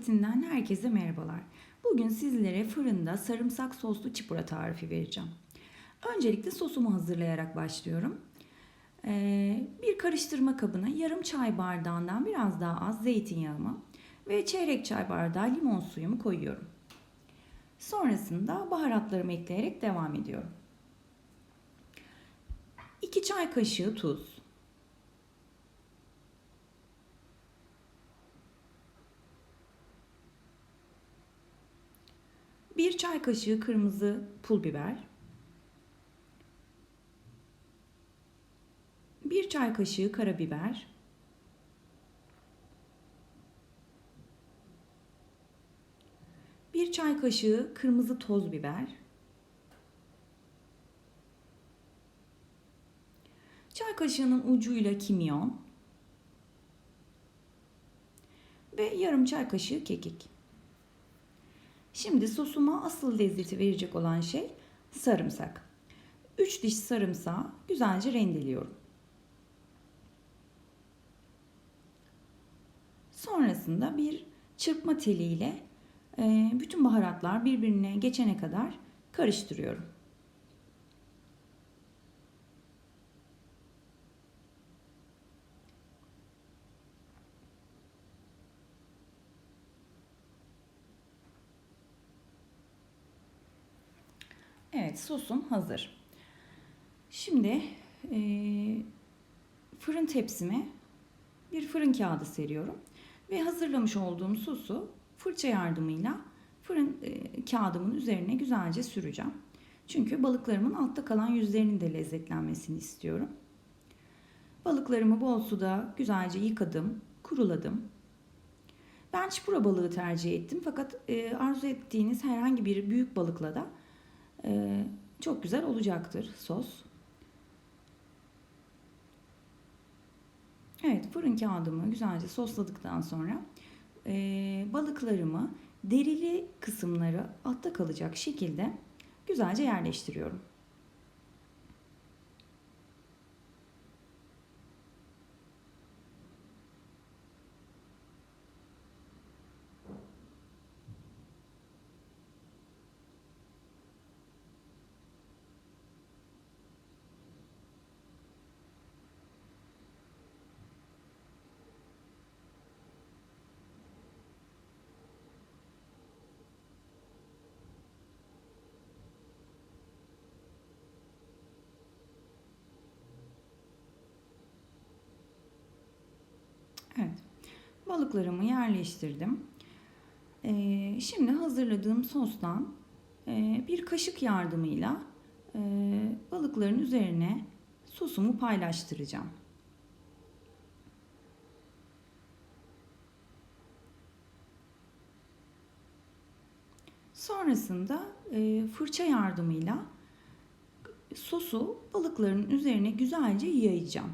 Marketinden herkese merhabalar. Bugün sizlere fırında sarımsak soslu çipura tarifi vereceğim. Öncelikle sosumu hazırlayarak başlıyorum. Ee, bir karıştırma kabına yarım çay bardağından biraz daha az zeytinyağımı ve çeyrek çay bardağı limon suyumu koyuyorum. Sonrasında baharatlarımı ekleyerek devam ediyorum. 2 çay kaşığı tuz, 1 çay kaşığı kırmızı pul biber, 1 çay kaşığı karabiber, bir çay kaşığı kırmızı toz biber, çay kaşığının ucuyla kimyon. Ve yarım çay kaşığı kekik. Şimdi sosuma asıl lezzeti verecek olan şey sarımsak. 3 diş sarımsağı güzelce rendeliyorum. Sonrasında bir çırpma teliyle e, bütün baharatlar birbirine geçene kadar karıştırıyorum. Evet sosum hazır. Şimdi e, fırın tepsime bir fırın kağıdı seriyorum. Ve hazırlamış olduğum sosu fırça yardımıyla fırın e, kağıdımın üzerine güzelce süreceğim. Çünkü balıklarımın altta kalan yüzlerinin de lezzetlenmesini istiyorum. Balıklarımı bol suda güzelce yıkadım, kuruladım. Ben çipura balığı tercih ettim fakat e, arzu ettiğiniz herhangi bir büyük balıkla da ee, çok güzel olacaktır sos. Evet fırın kağıdımı güzelce sosladıktan sonra e, balıklarımı derili kısımları altta kalacak şekilde güzelce yerleştiriyorum. Evet. Balıklarımı yerleştirdim. Ee, şimdi hazırladığım sostan e, bir kaşık yardımıyla e, balıkların üzerine sosumu paylaştıracağım. Sonrasında e, fırça yardımıyla sosu balıkların üzerine güzelce yayacağım.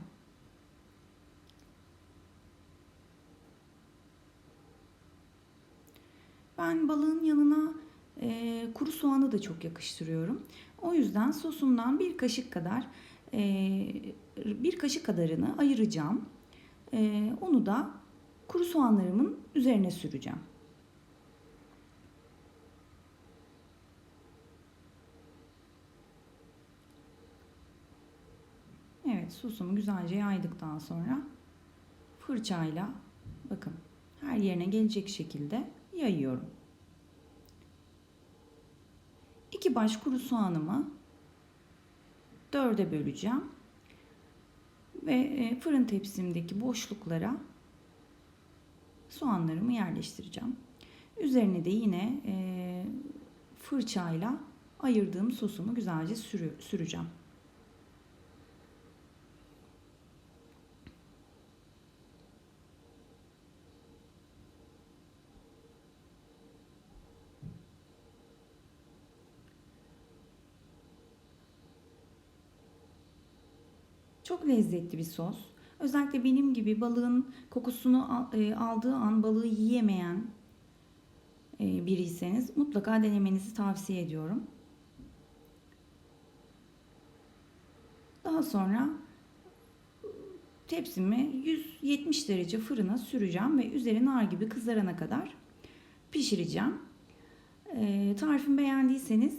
Ben balığın yanına e, kuru soğanı da çok yakıştırıyorum. O yüzden sosumdan bir kaşık kadar e, bir kaşık kadarını ayıracağım. E, onu da kuru soğanlarımın üzerine süreceğim. Evet sosumu güzelce yaydıktan sonra fırçayla bakın her yerine gelecek şekilde yayıyorum. İki baş kuru soğanımı dörde böleceğim. Ve e, fırın tepsimdeki boşluklara soğanlarımı yerleştireceğim. Üzerine de yine e, fırçayla ayırdığım sosumu güzelce süreceğim. Çok lezzetli bir sos. Özellikle benim gibi balığın kokusunu e, aldığı an balığı yiyemeyen e, biriyseniz mutlaka denemenizi tavsiye ediyorum. Daha sonra tepsimi 170 derece fırına süreceğim ve üzeri nar gibi kızarana kadar pişireceğim. E, tarifimi beğendiyseniz